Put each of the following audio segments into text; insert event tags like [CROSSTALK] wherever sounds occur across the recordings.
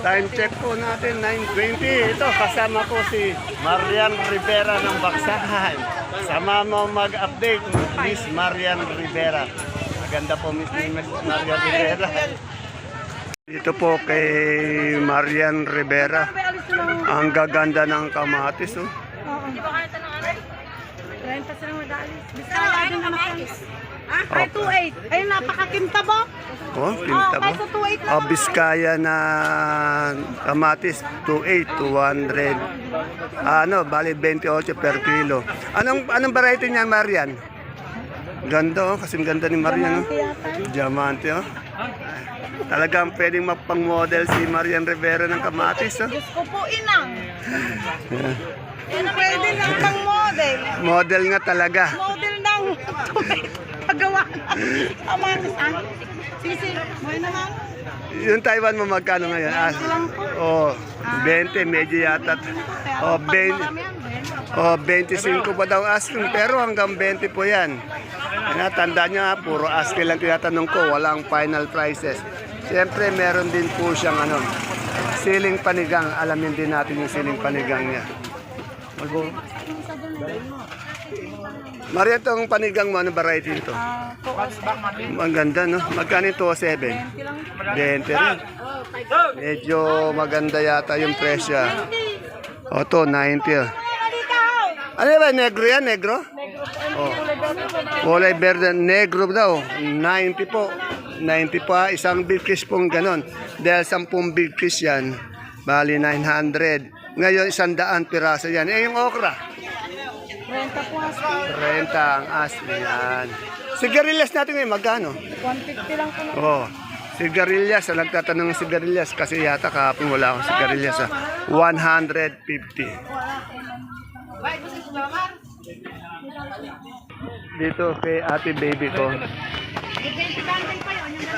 Time check po natin, 9.20. Ito, kasama ko si Marian Rivera ng Baksakan. Sama mo mag-update, Miss Marian Rivera. Maganda po, Miss Miss Marian Rivera. Dito po kay Marian Rivera. Ang gaganda ng kamatis, oh. Di ba kaya tanong ano? Kaya pa silang mag-aalis. Basta wala din kamatis. Ah, ay 2.8. Ayun? Oh, pinta 2.8 lang. Oh, Biskaya na kamatis, 2.8, 200. Ano, bali 28 per kilo. Anong anong variety niyan, Marian? Ganda oh, kasing ganda ni Marian. Oh. Diamante oh. Talagang pwedeng mapang-model si Marian Rivera ng kamatis oh. Diyos ko po, inang. [LAUGHS] Ang pwede lang pang model. Model nga talaga. Model ng [LAUGHS] paggawa. Na [LAUGHS] sa Sisi, mo naman. Yung Taiwan mo magkano ngayon? Ah, oh, 20 medyo yata. Oh, 20. Marami yan, Ben. Oh, 25 pa daw asking, pero hanggang 20 po yan. Ano, tandaan nyo ha, puro asking lang tinatanong ko, walang final prices. Siyempre, meron din po siyang ano, siling panigang. Alamin din natin yung siling panigang niya. Mag- Maria, itong panigang mo, ano variety ito? Ah, tuos. Ang ganda, no? Magkano ito? 7? 20 rin. Medyo maganda yata yung presyo. ah. O, to, 90. ah. Ano ba, negro yan, negro? Oh. Kulay verde, negro daw. 90 po. 90 pa, isang big fish pong ganon. Dahil 10 big fish yan, bali 900. Ngayon, isang daan piraso yan. Eh, yung okra, Renta po as. 30 ang asli yan. Sigarilyas natin ngayon, magkano? 150 lang po. Oh, sigarilyas. Nagtatanong ng sigarilyas, kasi yata kahapon wala akong sigarilyas. Ah. 150. Dito kay ate baby ko.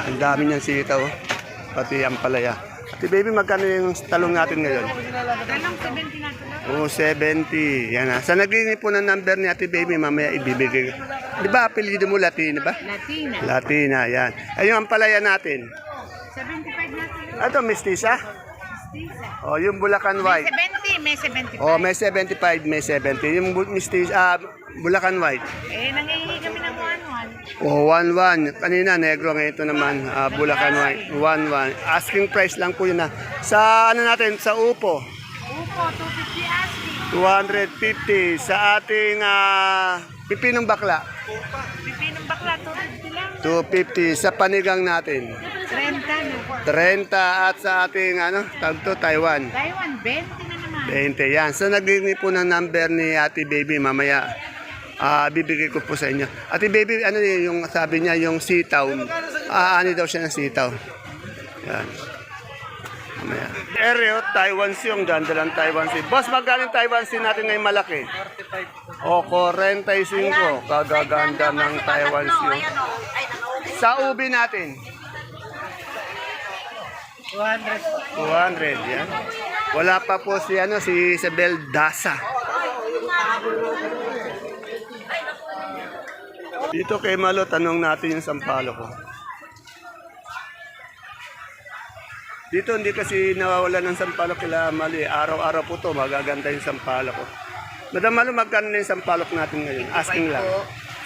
Ang dami niyang sitaw. oh. Pati ang palaya. Ate baby, magkano yung talong natin ngayon? Tanong 70 na. Oo, 70. Yan na. Sa naging po ng number ni ate baby, mamaya ibibigay. Di ba, apelido mo Latina ba? Latina. Latina, yan. Ayun ang palaya natin. 75 na ito. Ito, mestiza? Oh, yung Bulacan White. 70, may 75. Oh, may 75, may 70. Yung bu- mestiza, ah, Bulacan White. Eh, nangihingi kami ng 1-1. Oh, 1-1. Kanina, negro. Ngayon ito naman, ah, Bulacan White. 1-1. Asking price lang po yun na. Sa ano natin, sa upo, Upo, 250 asking. 250. Sa ating ah, pipinong bakla, Pipi ng bakla, 250 lang. 250. Sa panigang natin, 30 na. 30. At sa ating, ano, tag to, Taiwan. Taiwan, 20 na naman. 20 yan. So naging po ng number ni Ate Baby mamaya. Ah, bibigay ko po sa inyo. Ate Baby, ano yun, yung sabi niya yung sitaw. Ah, ano daw siya ng sitaw. Yan. Mamaya. Ereo, Taiwan Sea, ang ganda ng Taiwan Sea. Boss, magkano yung Taiwan Sea natin ngayon malaki? O, 45. Kagaganda ng Taiwan Sea. Sa ubi natin? 200. 200, yan. Wala pa po si, ano, si Isabel Dasa. Dito kay Malo, tanong natin yung sampalo ko. Dito hindi kasi nawawala ng sampalok kila Mali. Araw-araw po to magaganda yung sampalok ko. Madam Malo, magkano na yung sampalok natin ngayon? Asking lang.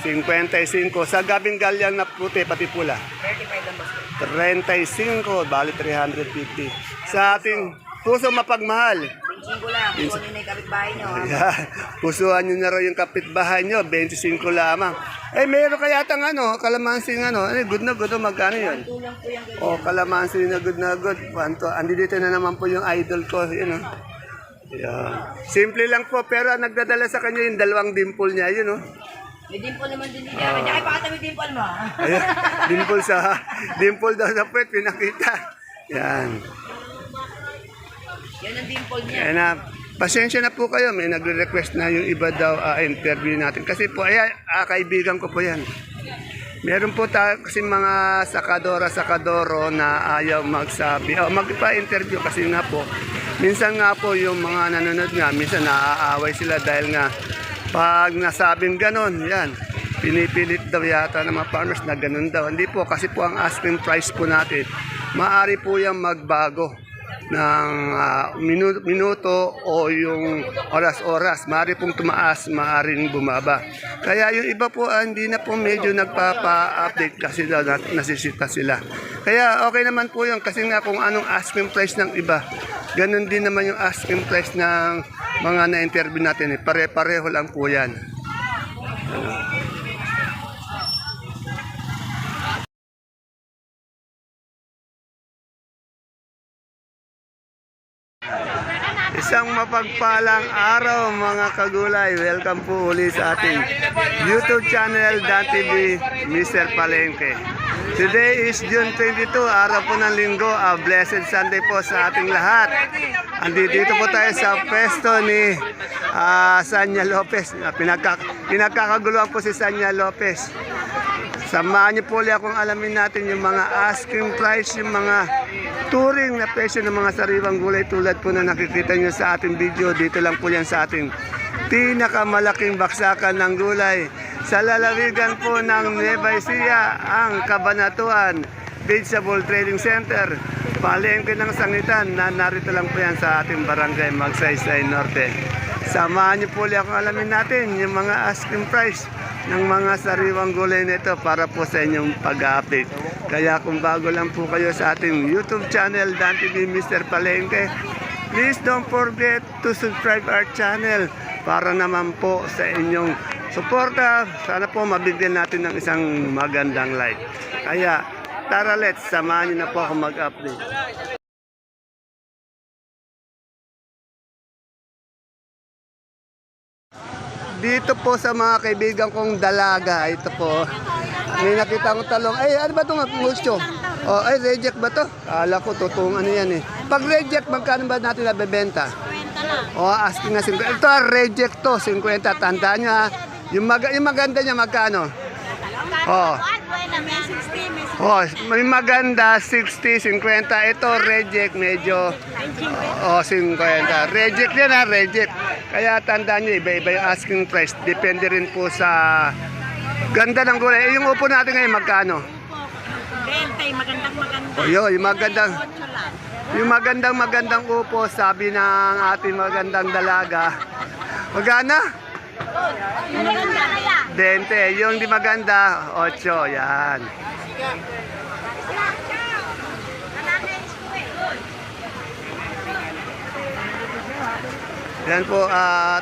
55. Sa gabing galyang na puti, pati pula. 35, bali 350. Sa ating puso mapagmahal. 25 lang, kunin na yung kapitbahay nyo. Ayan. Pusuhan nyo na raw yung kapitbahay nyo, 25 lamang. Eh, meron kaya tang ano, kalamansi ano, eh, good na good, oh, magkano yun? Tulang po yung Oh, kalamansi na good na good. Panto, andi dito na naman po yung idol ko, yun oh. Ayan. Simple lang po, pero ang nagdadala sa kanya yung dalawang dimple niya, yun oh. May dimple naman din niya. Ay, pakita mo yung dimple mo. Ayan, dimple sa, [LAUGHS] dimple daw sa puwet, pinakita. Yan. Yan ang dimple niya. Kaya na, pasensya na po kayo, may nagre-request na yung iba daw ah, interview natin. Kasi po, ayan, ah, kaibigan ko po yan. Meron po ta kasi mga sakadora sakadoro na ayaw magsabi o magpa-interview kasi nga po minsan nga po yung mga nanonood nga minsan naaaway sila dahil nga pag nasabing ganon yan pinipilit daw yata ng mga farmers na ganun daw hindi po kasi po ang asking price po natin maari po yung magbago ng ah, minuto, minuto o yung oras-oras. Maaari pong tumaas, maaaring bumaba. Kaya yung iba po ah, hindi na po medyo nagpapa-update kasi na, nasisita sila. Kaya okay naman po yun kasi nga kung anong asking price ng iba, ganun din naman yung asking price ng mga na-interview natin. Eh. Pare-pareho lang po yan. Isang mapagpalang araw mga kagulay. Welcome po uli sa ating YouTube channel Dan TV, Mr. Palengke. Today is June 22, araw po ng linggo. A blessed Sunday po sa ating lahat. Andito po tayo sa pesto ni ah, Sanya Lopez. Pinagka, pinagkakaguluhan po si Sanya Lopez. Samahan niyo po ulit akong alamin natin yung mga asking price, yung mga touring na presyo ng mga sariwang gulay tulad po na nakikita niyo sa ating video. Dito lang po yan sa ating pinakamalaking baksakan ng gulay. Sa lalawigan po ng Nueva Ecija, ang Kabanatuan Vegetable Trading Center. Palengke ng sangitan na narito lang po yan sa ating barangay Magsaysay Norte. Samahan niyo po ulit akong alamin natin yung mga asking price ng mga sariwang gulay nito para po sa inyong pag-update. Kaya kung bago lang po kayo sa ating YouTube channel, Dan TV Mr. Palengke, please don't forget to subscribe our channel para naman po sa inyong suporta. Sana po mabigyan natin ng isang magandang like. Kaya tara let's, samahan niyo na po ako mag-update. Dito po sa mga kaibigan kong dalaga, ito po. May nakita kong talong. Ay, ano ba itong mulcho? Oh, ay, reject ba to? Kala ko, totoong ano yan eh. Pag reject, magkano ba natin nabebenta? 50 lang. O, asking na 50. Ito, reject to, 50. Tandaan nyo ha. Yung, mag yung maganda niya, magkano? Oh. Buena, may 60, may Oh, may maganda, 60, 50. Ito, reject, medyo, oh, 50. Reject yan ha, reject. Kaya tandaan nyo, iba-iba yung asking price. Depende rin po sa ganda ng gulay. Eh, yung upo natin ngayon, magkano? 20, magandang maganda. Oh, yun, yung magandang, 8 lang. yung magandang magandang upo, sabi ng ating magandang dalaga. Magana? 20. Yung di maganda, 8. Yan. Yan po at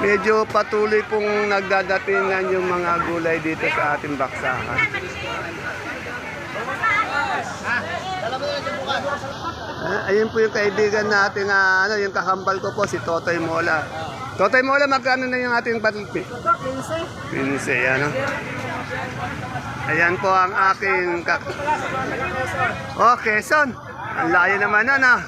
medyo patuloy pong nagdadatingan yung mga gulay dito sa ating baksakan. Ah, ayun po yung kaibigan natin na ano, yung kakambal ko po si Totoy Mola. Totoy Mola, magkano na yung ating batilpi? 15, ano? Ayan po ang aking kak... Oh, Quezon. Ang layo naman nun, ah.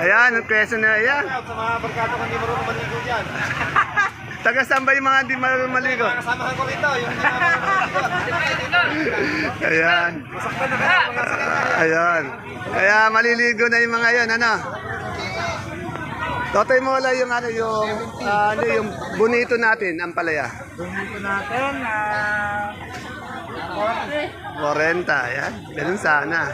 Ayan, ang Quezon na yan. Sa mga barkada ko hindi marunong maligo dyan. [LAUGHS] Taga saan ba yung mga hindi marunong maligo? Kasamahan ko rito, yung Ayan. Ayan. Kaya maliligo na yung mga yon, ano? Totoy mo lang yung ano yung ah, ano yung bonito natin, ang palaya. Dito natin, ah... 40, yan. Ganun sana.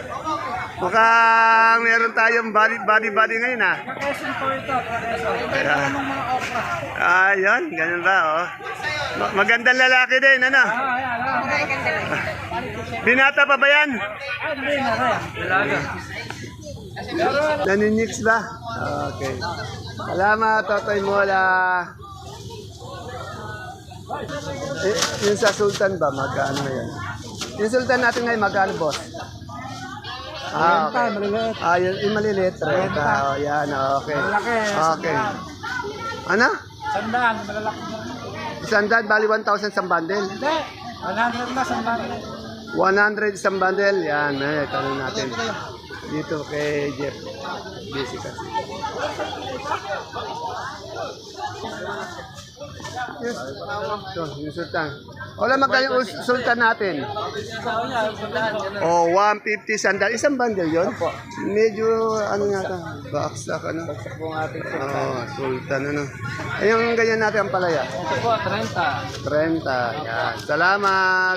Mukhang meron tayong body body body ngayon ah. Quezon po ito, mga okra. ah, yun, ganun ba oh. Ma- Magandang lalaki din, ano? Ah, ayan, ah. Binata pa ba yan? Ah. Naninix ba? Okay. Salamat, Totoy Mola. Eh, yung sa Sultan ba, magkano na yan? Yung Sultan natin ngayon, magkano, boss? Ah, okay. maliliit. Ah, yung, yung maliliit, 30. Oh, yan, okay. Malaki, Okay. Ano? Sandaan, malalaki na. Isang daan, bali 1,000 sa bundle. Hindi, 100 na, sandaan na. 100 isang bundle. Yan, eh, tanong natin. Dito kay Jeff. Busy kasi. Yes. Ito, yung sultan. Wala magkano yung sultan natin? Oh, 150 sandal. Isang bundle yon? Medyo, ano nga ito? Baksak, ano? Baksak po ating sultan. Oh, sultan, ano? Ay, yung ganyan natin ang palaya. Ito po, 30. 30. Yan. Salamat.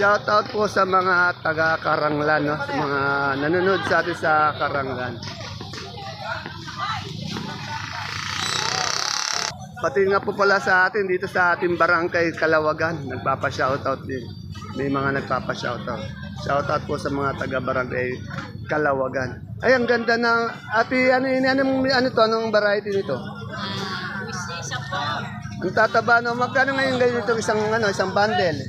Shout out po sa mga taga Karanglan, no? sa mga nanonood sa atin sa Karanglan. Pati nga po pala sa atin dito sa ating barangay Kalawagan, nagpapa-shoutout din. May mga nagpapa-shoutout. Shoutout po sa mga taga barangay Kalawagan. Ay, ang ganda ng ati ano yun, ano, ano to, anong variety nito? Ang tataba no, magkano ngayon ganito isang ano, isang bundle?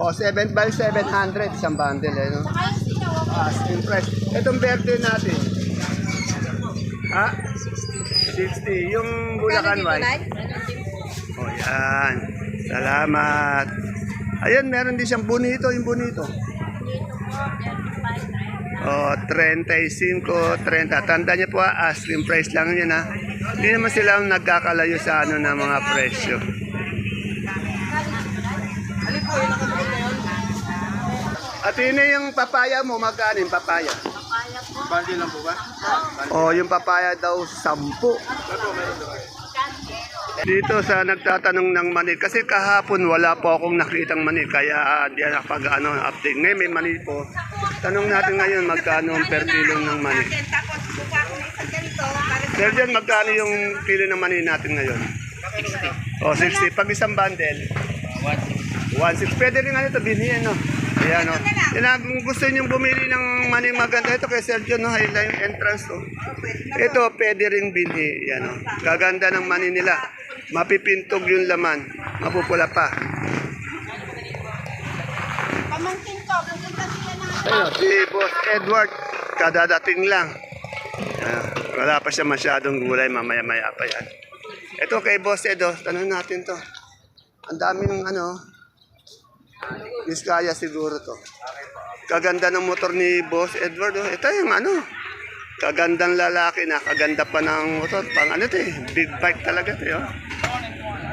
O, 7 by 700 isang bundle eh, no? Asking price. Itong verde natin. Ha? 60. Yung Bulacan White. O, yan. Salamat. Ayan, meron din siyang bonito, yung bonito. O, 35, 30. Tanda niyo po, ah, asking price lang yun, ha? Hindi naman sila nagkakalayo sa ano ng mga presyo. At yun yung papaya mo, magkano yung papaya? Bandi lang po ba? O, yung papaya daw, sampu. Dito sa nagtatanong ng mani, kasi kahapon wala po akong nakitang mani, kaya di na pag ano, update. Ngayon may mani po. Tanong natin ngayon magkano ang per kilo ng mani. Tapos buka ko na isang ganito. Para Sir John, magkano yung kilo ng mani natin ngayon? 60. O, 60. Pag isang bundle? 1.6. Pwede rin nga ito, binhiyan, no? Ayan, no? Yan ang kung gusto nyo bumili ng mani maganda, ito kay John, no? Highlight yung entrance, no? Ito, pwede rin binhi. Yan, no? Gaganda ng mani nila. Mapipintog yung laman. Mapupula pa. Pamangkin ko, pupunta sila na. Ayun, si Boss Edward, kadadating lang. Wala pa siya masyadong gulay, mamaya-maya pa yan. Ito kay Boss Edo, tanong natin to. Ang dami ng ano, Vizcaya siguro to. Kaganda ng motor ni Boss Edward. Oh. Ito yung ano, kagandang lalaki na, kaganda pa ng motor. Pang ano to eh, big bike talaga to. Oh.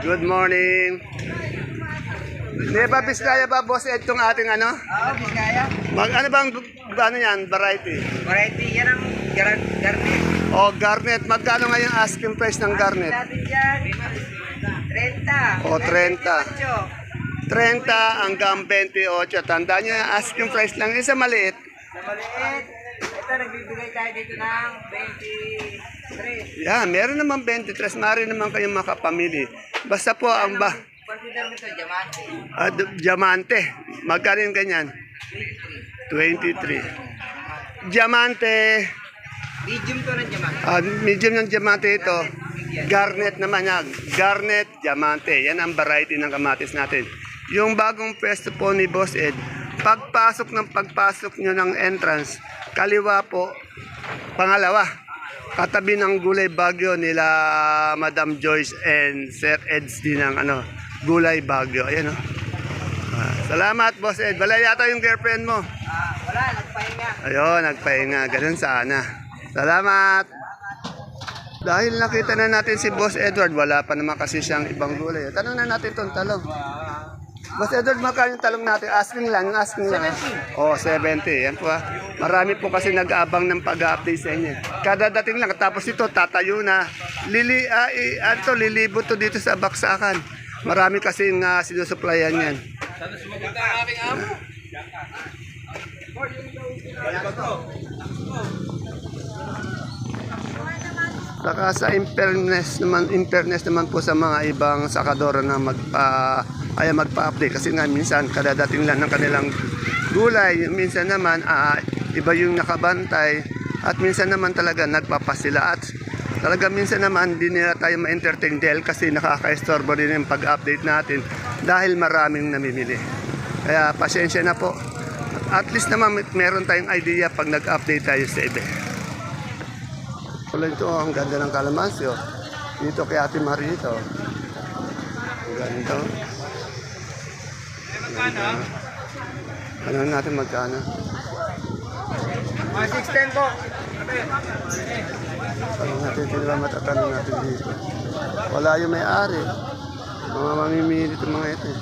Good morning. Di ba Vizcaya ba, Boss Ed, itong ating ano? Oo, Biskaya. Mag, ano bang ano yan, variety? Variety, yan ang garnet. O garnet, magkano ngayon asking price ng garnet? Natin dyan, 30. O 30. 28. 30 hanggang 28. Tandaan nyo yung asking price lang. Isa maliit. Sa maliit, ito nagbibigay tayo dito ng 23. Yan, meron naman 23. Mari naman kayong makapamili. Basta po ang ba... Consider mo ito, diamante. ah, diamante. Magkano yung ganyan? 23. Diamante. Medium to ng diamante. Ah, medium ng diamante ito. Garnet naman yan. Garnet, diamante. Yan ang variety ng kamatis natin. Yung bagong pwesto po ni Boss Ed, pagpasok ng pagpasok nyo ng entrance, kaliwa po, pangalawa, katabi ng gulay bagyo nila Madam Joyce and Sir Eds din ng ano, gulay bagyo. Ayan o. Ah, salamat, Boss Ed. Wala yata yung girlfriend mo. Ah, wala, nagpahinga. Ayun, nagpahinga. Ganun sana. Salamat. Dahil nakita na natin si Boss Edward, wala pa naman kasi siyang ibang gulay. Tanong na natin itong talong. Boss Edward, magkano yung talong natin? Asking lang, yung asking lang. Oh, 70. Yan po ah. Marami po kasi nag-aabang ng pag-update sa inyo. Kada dating lang, tapos ito, tatayo na. Lili, ah, i, ano to, lilibot to dito sa baksakan. Marami kasi nga sinusuplayan yan. Saka sa impernes naman, impernes naman po sa mga ibang sakadora na magpa ay magpa-update kasi nga minsan kadadating lang ng kanilang gulay, minsan naman ah, iba yung nakabantay at minsan naman talaga nagpapasila at talaga minsan naman hindi nila tayo ma-entertain dahil kasi nakaka-estorbo din yung pag-update natin dahil maraming namimili. Kaya pasensya na po. At least naman meron tayong idea pag nag-update tayo sa iba. Wala ito, ang ganda ng kalamansi. Oh. Dito kay Ate Marito. Ang ganda. Magkano? Ano natin magkano? Ah, 610 po. Tanong natin, sino ba matatanong natin dito? Wala yung may-ari. Mga mamimili itong mga ito. eh.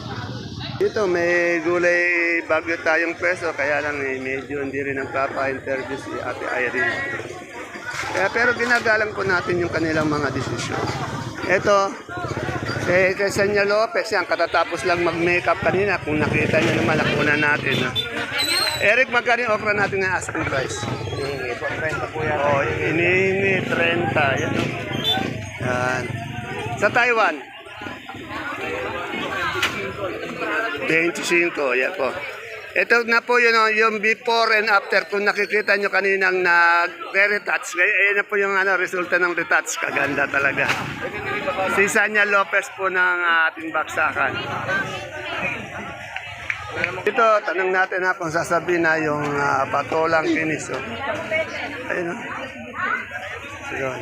Dito, may gulay bagyo tayong peso, kaya lang eh, medyo hindi rin nagpapa-interview si Ate Irene. Kaya pero ginagalang po natin yung kanilang mga desisyon. Ito, Eh, kay Senya Lopez, yan, katatapos lang mag-makeup kanina. Kung nakita niyo naman, nakunan natin. No? Eric, magkano yung okra natin na asking price? Hinihingi po, 30 po yan. Oh, inini, 30. Yan? Yan. Sa Taiwan? 25, yan po. Ito na po yun, oh, yung before and after. Kung nakikita nyo kaninang nag-retouch, ayan na po yung ano, resulta ng retouch. Kaganda talaga. Si Sanya Lopez po ng ating baksakan. Ito, tanong natin na kung sasabihin na yung ah, patolang kinis. Oh. Ayun. oh. Ayun.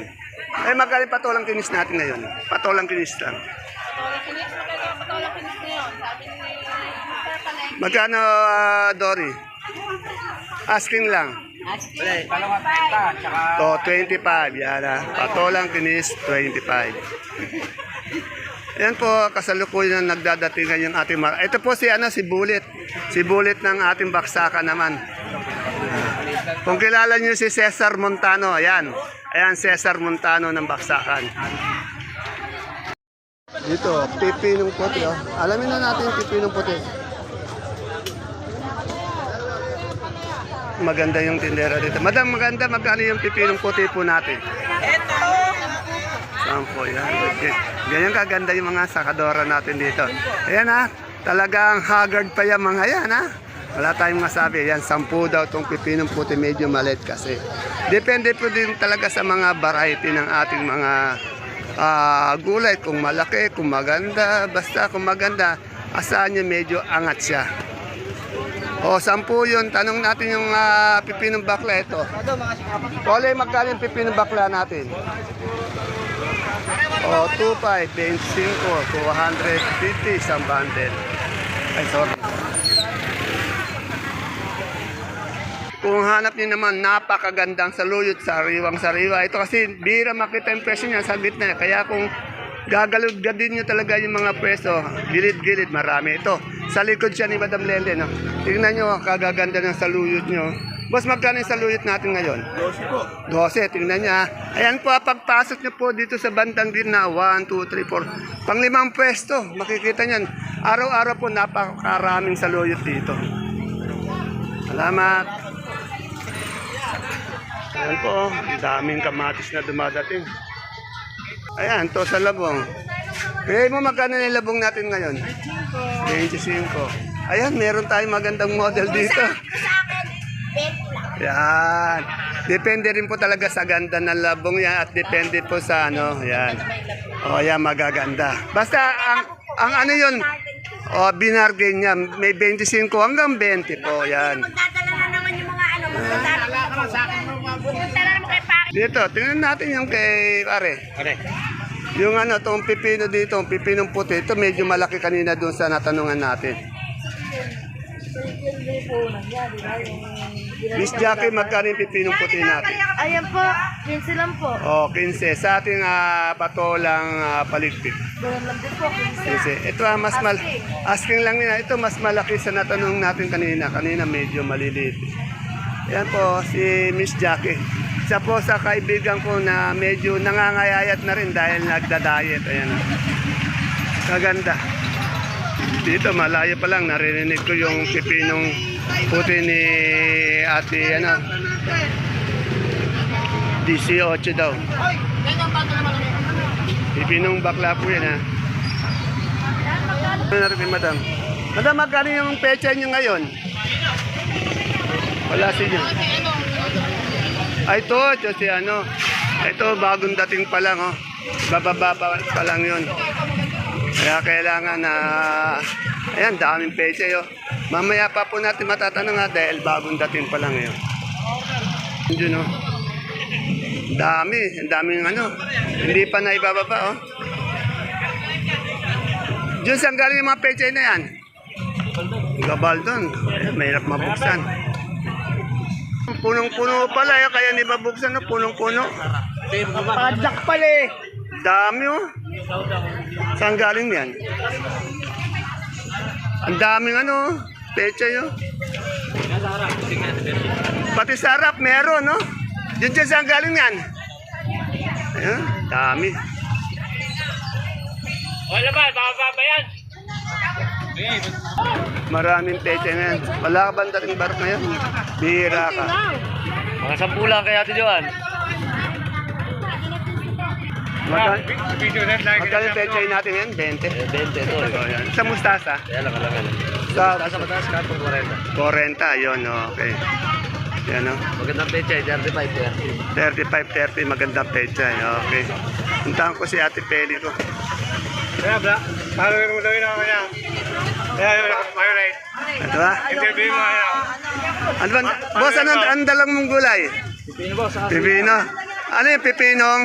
Eh, magkali patolang kinis natin ngayon? Patolang kinis lang. Magkano, ah, Dory? Asking lang. Dalawang 30, tsaka To 25, yan ah. Patolang kinis, 25. Yan po, kasalukuyan na nagdadatingan yung ating mga... Ito po si, ano, si Bullet. Si Bullet ng ating baksakan naman. Kung kilala niyo si Cesar Montano, ayan. Ayan, Cesar Montano ng baksakan. Dito, pipinong puti. Oh. Alamin na natin yung pipinong puti. Maganda yung tindera dito. Madam, maganda. Magkano yung pipinong puti po natin? Sampo, yan. Okay. Ganyan kaganda yung mga sakadora natin dito. Ayan ha, talagang haggard pa yung mga yan ha. Wala tayong masabi. Yan, sampu daw itong pipinong puti. Medyo malit kasi. Depende po din talaga sa mga variety ng ating mga ah, gulay. Kung malaki, kung maganda. Basta kung maganda, asahan niya medyo angat siya. O, sampu yun. Tanong natin yung ah, pipinong bakla ito. Kole, magkano yung pipinong bakla natin? O, 2.5, 25, 250 isang bundle. Ay, sorry. Kung hanap niyo naman, napakagandang saluyot, sariwang sariwa. Ito kasi, bira makita yung presyo niya sa gitna. Kaya kung gagaluggadin niyo talaga yung mga presyo, gilid-gilid, marami. Ito, sa likod siya ni Madam Lele. No? Tingnan niyo, kagaganda ng saluyot niyo. Boss, magkano yung saluyot natin ngayon? 12 po. 12, tingnan niya. Ayan po, pagpasok niyo po dito sa bandang gitna, 1, 2, 3, 4. Panglimang pwesto, makikita niyan. Araw-araw po, napakaraming saluyot dito. Salamat. Ayan po, ang daming kamatis na dumadating. Ayan, to sa labong. Kaya mo magkano na yung labong natin ngayon? 25. Ayan, meron tayong magandang model dito. Yan. Depende rin po talaga sa ganda ng labong yan at depende po sa ano, yan. O yan, magaganda. Basta ang, ang ano yun, o binargain niya, may 25 hanggang 20 po, yan. Magdadala na naman yung mga ano, magdadala na naman sa akin. Pupunta na naman kay Paki. Dito, tingnan natin yung kay pare. Yung ano, itong pipino dito, yung pipinong puti, ito medyo malaki kanina doon sa natanungan natin. Miss Jackie, magkano yung pipinong puti natin? Ayan po, 15 lang po. O, 15. Sa ating uh, patolang uh, paligpit. Ganun lang din po, 15. 15. Ito ah, mas mal asking lang nila. Ito mas malaki sa natanong natin kanina. Kanina medyo maliliit. Yan po, si Miss Jackie. Isa po sa kaibigan ko na medyo nangangayayat na rin dahil nagda-diet. Ayan. Kaganda. Dito, malayo pa lang, naririnig ko yung pipinong puti ni ate, ano, 18 daw. Pipinong bakla po yan, ha? Ano na rin, madam? Madam, magkano yung pecha nyo ngayon? Wala siya. Ay, ito, ito si ano. Ito, bagong dating pa lang, oh. Bababa pa, pa lang yun. Kaya kailangan na, ayan, daming pecha, oh. Mamaya pa po natin matatanong nga dahil bagong dating pa lang yun. Yun, oh. Dami, ang daming ano. Hindi pa na ibababa, oh. Diyan saan galing yung mga pechay na yan? Gabaldon. Ayan, mahirap mabuksan. Punong-puno pala, eh, kaya hindi mabuksan, no? punong-puno. Padlak pala eh. Dami, oh. Saan galing yan? Ang daming ano, pechay, oh. Pati sarap, meron, no? Diyan dyan saan galing yan? Ayan, dami. Wala ba? Baba ba yan? Maraming peche ngayon. Wala ka banda rin barok ngayon. Bihira ka. Mga sampu lang kaya ito Johan. Magka- Magkano yung peche natin ngayon? 20. 20 ito. Yan. Sa mustasa? Kaya lang kalaman. Sa sa mataas ka, 40. 40, yun, okay. Yan, oh. Magandang pecha, 35 yan. 35-30, magandang pecha. Okay. Puntahan ko si Ate Peli ko. Kaya bra, talo mo daw yun ako. Kaya yun, mayroon Ito ba? Interview mo kaya. Ano ba? Boss, ano ang dalang mong gulay? Pipino boss. Pipino. Ano yung pipinong?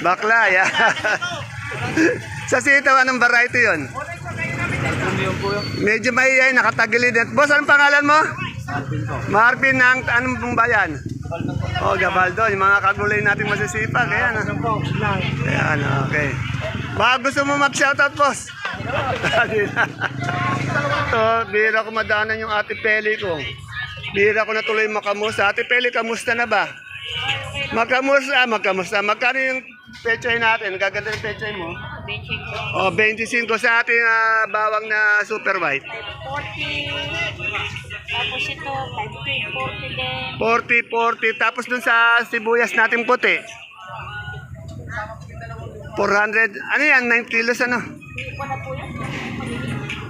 Bakla. yeah. [LAUGHS] Sa sitaw, anong variety yun? Po Medyo mahihay, nakatagilid. Boss, anong pangalan mo? Marvin ko. Marvin ng anong pong bayan? Oh, Gabaldo. Yung mga kagulay natin masisipag. Ayan, ah. po. Ayan, okay. Baka gusto mo mag-shoutout, boss? [LAUGHS] So, bira ko madanan yung ate Peli ko. Bira ko na tuloy makamusta. Ate Peli, kamusta na ba? Magkamusta, magkamusta. Magkano yung pechay natin? Gaganda yung pechay mo? 25. Oh, 25 sa ating ah, bawang na super white. 40. Tapos ito, 50, 40 din. 40, 40. Tapos dun sa sibuyas natin puti. 400. Ano yan? 9 kilos ano?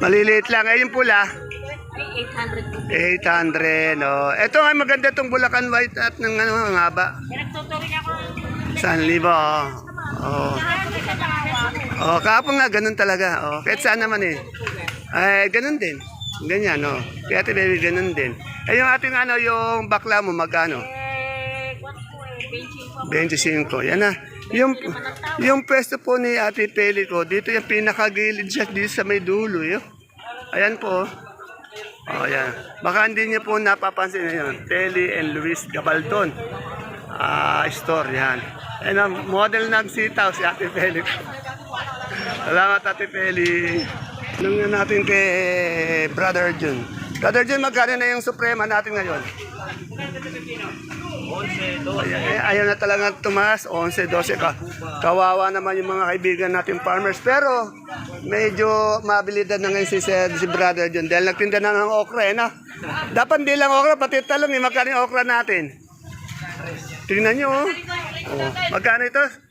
Maliliit lang. Eh, yung pula, Ay, 800 po. 800. No. Ito ay maganda itong Bulacan White at ng ano, ang haba. Pinagtutuloy ako. 1,000. Oh. Oh. Dalawa. Oh, kahapon nga ganun talaga. Oh, kahit saan naman eh. Ay, ganun din. Ganyan, no. Kaya ate baby, ganun din. Eh, yung ating ano, yung bakla mo, magkano? Eh, what po eh, 25 po. 25. Yan na. Yung, yung pwesto po ni Ate Peli ko, dito yung pinakagilid siya dito sa may dulo. Yun. Ayan po. Oh, ayan. Baka hindi niyo po napapansin na yun. Peli and Luis Gabaldon. Ah, store yan. Ayan ang model ng sitaw si Ate Peli ko. [LAUGHS] Salamat Ate Peli. Nung natin kay Brother Jun. Brother Jun, magkano na yung suprema natin ngayon? Ay, ay, ayaw na talaga tumaas, 11, 12 ka. Kawawa naman yung mga kaibigan natin farmers. Pero medyo mabilidad na ngayon si, si brother John dahil nagtinda na ng okra. Eh, na. Dapat hindi lang okra, pati talong. Eh, magkano yung okra natin? Tingnan nyo. Oh. Oh. Magkano ito?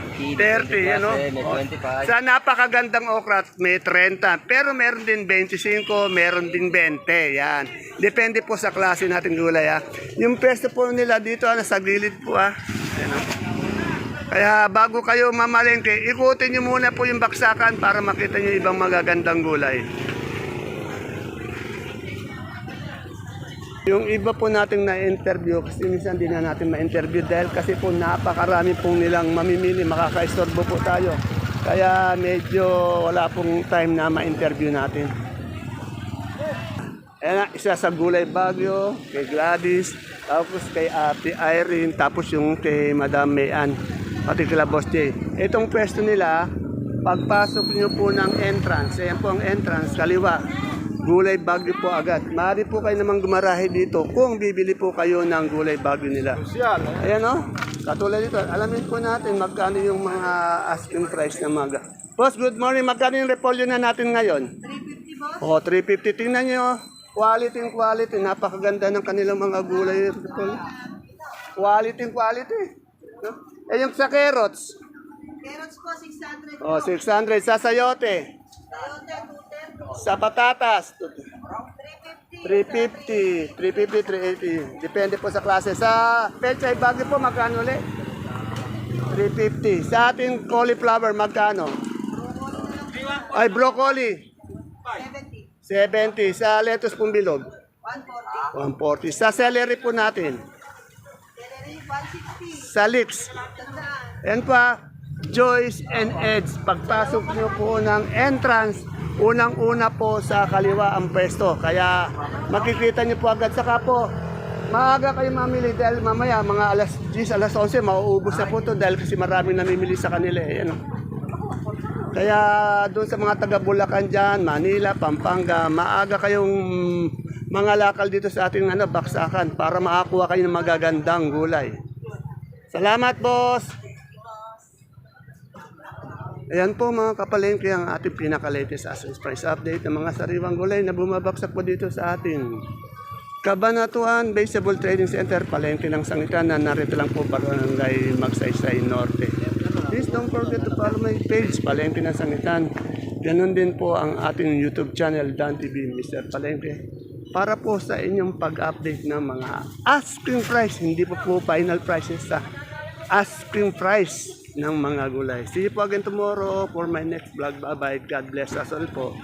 30, 30, ano? May 25. Sa napakagandang okra, may 30. Pero meron din 25, meron din 20. Yan. Depende po sa klase natin gulay. Ha. Yung pesto po nila dito, ah, nasa gilid po. Ha. Ayan, oh. Kaya bago kayo mamalengke, ikutin nyo muna po yung baksakan para makita nyo ibang magagandang gulay. Yung iba po nating na-interview, kasi minsan din na natin ma-interview dahil kasi po napakarami pong nilang mamimili, makaka-istorbo po tayo. Kaya medyo wala pong time na ma-interview natin. Ayan na, isa sa Gulay Bagyo, kay Gladys, tapos kay Ate Irene, tapos yung kay Madam Mayan, pati kila Boss J. Itong pwesto nila, pagpasok nyo po ng entrance, ayan po ang entrance, kaliwa, Gulay Bagyo po agad. Maaari po kayo namang gumarahe dito kung bibili po kayo ng Gulay Bagyo nila. Ayan o, katulad dito, alamin po natin magkano yung mga asking price ng mga. Boss, good morning. Magkano yung repolyo na natin ngayon? 350 boss. Oh, 350. Tingnan nyo. Quality and quality. Napakaganda ng kanilang mga gulay. repolyo. Quality and quality. No? Eh, yung sa carrots. Carrots po, 600. Oh, 600. Sa sayote. Sa patatas. 350. 350, 380. Depende po sa klase. Sa pechay bagyo po, magkano ulit? 350. Sa ating cauliflower, magkano? Ay, broccoli. 70. Sa lettuce pong bilog? 140. Sa celery po natin? Sa lips? Yan pa, Joyce and Eds. Pagpasok nyo po ng entrance, unang-una po sa kaliwa ang pwesto. Kaya makikita nyo po agad. Saka po, maaga kayo mamili dahil mamaya mga alas 10, alas 11, mauubos na po to dahil kasi maraming namimili sa kanila. Eh, ano. Kaya doon sa mga taga Bulacan dyan, Manila, Pampanga, maaga kayong mga lakal dito sa ating ano, baksakan para makakuha kayo ng magagandang gulay. Salamat, boss! Ayan po mga kapalengke ang ating pinaka-latest asking price update ng mga sariwang gulay na bumabaksak po dito sa ating Kabanatuan Vegetable Trading Center, palengke ng sangitan na narito lang po barangay Magsaysay Norte. Please don't forget to follow my page, Palengke ng Sangitan. Ganon din po ang ating YouTube channel, Dan TV, Mr. Palengke. Para po sa inyong pag-update ng mga asking price, hindi po po final prices sa asking price ng mga gulay. See you po again tomorrow for my next vlog. Bye-bye. God bless us all po.